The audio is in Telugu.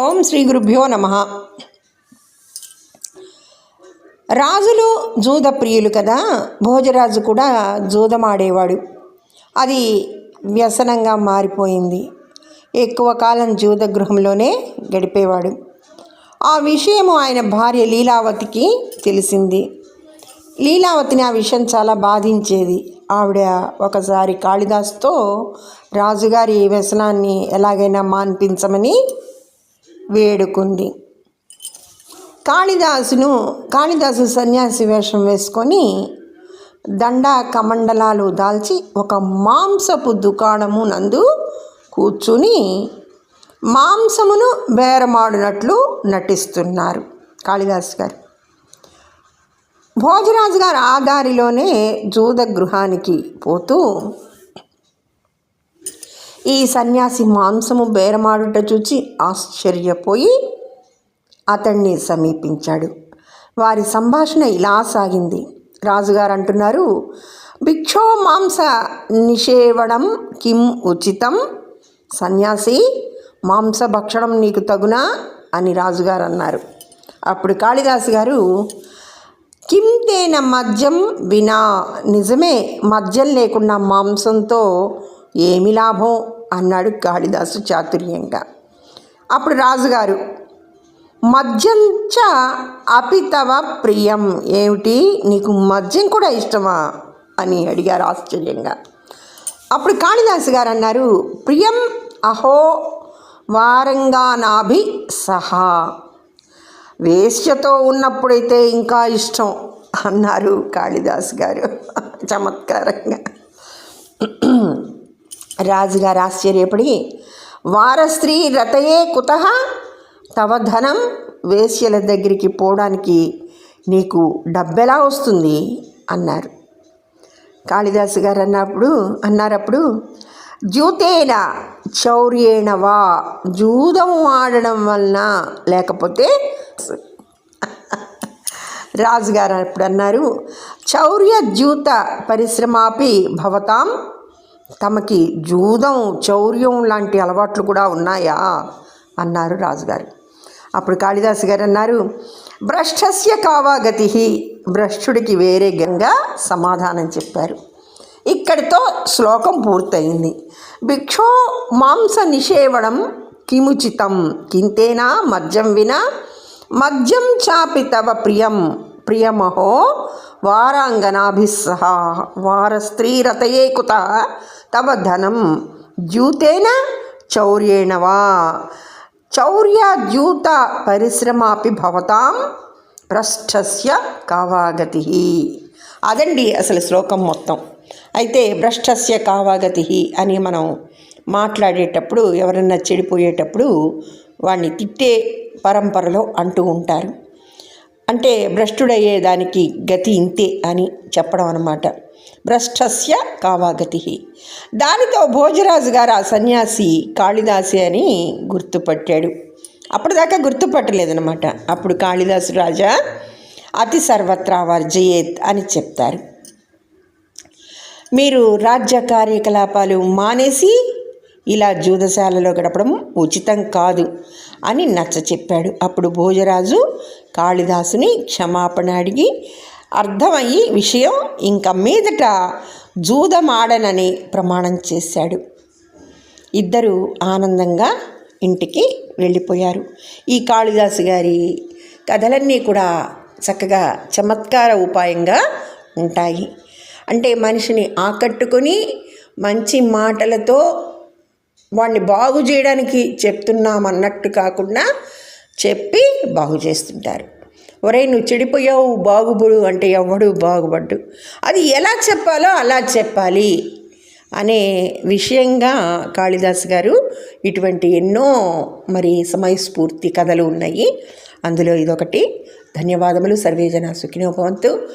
ఓం శ్రీ గురుభ్యో నమ. రాజులు జూద ప్రియులు కదా భోజరాజు కూడా జూదమాడేవాడు. అది వ్యసనంగా మారిపోయింది. ఎక్కువ కాలం జూద గృహంలోనే గడిపేవాడు. ఆ విషయము ఆయన భార్య లీలావతికి తెలిసింది. లీలావతిని ఆ విషయం చాలా బాధించేది. ఆవిడ ఒకసారి కాళిదాస్తో రాజుగారి వ్యసనాన్ని ఎలాగైనా మాన్పించమని వేడుకుంది. కాళిదాసును కాళిదాసు సన్యాసి వేషం వేసుకొని దండ కమండలాలు దాల్చి ఒక మాంసపు దుకాణము నందు కూర్చుని మాంసమును బేరమాడినట్లు నటిస్తున్నారు కాళిదాస్ గారు. భోజరాజు గారు ఆ దారిలోనే జూద గృహానికి పోతూ ఈ సన్యాసి మాంసము బేరమాడుట చూచి ఆశ్చర్యపోయి అతన్ని సమీపించాడు. వారి సంభాషణ ఇలా సాగింది. రాజుగారు అంటున్నారు భిక్షో మాంస నిషేవడం కిం ఉచితం? సన్యాసి మాంస భక్షణం నీకు తగునా అని రాజుగారు అన్నారు. అప్పుడు కాళిదాసు గారు కిం తేన మద్యం వినా నిజమే మద్యం లేకుండా మాంసంతో ఏమి లాభం? అన్నాడు కాళిదాసు చాతుర్యంగా. అప్పుడు రాజుగారు మద్యంచ అపితవ ప్రియం. ఏమిటి? నీకు మద్యం కూడా ఇష్టమా? అని అడిగారు ఆశ్చర్యంగా. అప్పుడు కాళిదాసు గారు అన్నారు ప్రియం అహో వారంగానాభి సహా. వేశ్యతో ఉన్నప్పుడైతే ఇంకా ఇష్టం అన్నారు కాళిదాస్ గారు. చమత్కారంగా. రాజుగారు ఆశ్చర్యపడి వారస్త్రీ రతయే కుత? తవ ధనం వేశ్యల దగ్గరికి పోవడానికి నీకు డబ్బెలా వస్తుంది? అన్నారు. కాళిదాసు గారు అన్నప్పుడు అన్నారప్పుడు జూతేన చౌర్యేణ వా జూదం ఆడడం వలన లేకపోతే రాజుగారు అప్పుడు అన్నారు చౌర్య జూత పరిశ్రమాపి భవతాం తమకి జూదం చౌర్యం లాంటి అలవాట్లు కూడా ఉన్నాయా? అన్నారు రాజుగారు. అప్పుడు కాళిదాసు గారు అన్నారు భ్రష్టస్య కావాగతి భ్రష్టుడికి వేరే గంగా సమాధానం చెప్పారు. ఇక్కడితో శ్లోకం పూర్తయింది. భిక్షో మాంస నిషేవడం కిముచితం కింతేనా మద్యం వినా మద్యం చాపి తవ ప్రియం ప్రియమహో వారాంగనాభిస్సహ. వారస్త్రీరతయే కుత తవ ధనం ద్యూతేన చౌర్యేణ వా. చౌర్య ద్యూత పరిశ్రమాపి భవతాం భ్రష్టస్య కావాగతి. అదండి అసలు శ్లోకం మొత్తం. అయితే భ్రష్టస్య కావాగతి అని మనం మాట్లాడేటప్పుడు ఎవరన్నా చెడిపోయేటప్పుడు వాడిని తిట్టే పరంపరలో అంటూ ఉంటారు. అంటే భ్రష్టుడయ్యేదానికి గతి ఇంతే అని చెప్పడం అన్నమాట. భ్రష్టస్య కావాగతి దానితో భోజరాజు గారు ఆ సన్యాసి కాళిదాసి అని గుర్తుపట్టాడు. అప్పటిదాకా గుర్తుపట్టలేదనమాట అప్పుడు కాళిదాసు రాజా అతి సర్వత్రా వర్జయేత్ అని చెప్తారు. మీరు రాజ్య కార్యకలాపాలు మానేసి ఇలా జూదశాలలో గడపడం ఉచితం కాదు అని నచ్చ చెప్పాడు. అప్పుడు భోజరాజు కాళిదాసుని క్షమాపణ అడిగి అర్థమయ్యి విషయం ఇంక మీదట జూదమాడనని ప్రమాణం చేశాడు. ఇద్దరు ఆనందంగా ఇంటికి వెళ్ళిపోయారు. ఈ కాళిదాసు గారి కథలన్నీ కూడా చక్కగా చమత్కార ఉపాయంగా ఉంటాయి. అంటే మనిషిని ఆకట్టుకొని మంచి మాటలతో వాడిని బాగు చేయడానికి చెప్తున్నామన్నట్టు కాకుండా చెప్పి బాగు చేస్తుంటారు. ఒరే నువ్వు చెడిపోయావు బాగుపడు అంటే ఎవడు బాగుపడ్డు? అది ఎలా చెప్పాలో అలా చెప్పాలి అనే విషయంగా కాళిదాస్ గారు ఇటువంటి ఎన్నో మరి సమయస్ఫూర్తి కథలు ఉన్నాయి. అందులో ఇదొకటి. ధన్యవాదములు. సర్వేజన సుఖినోభవంతు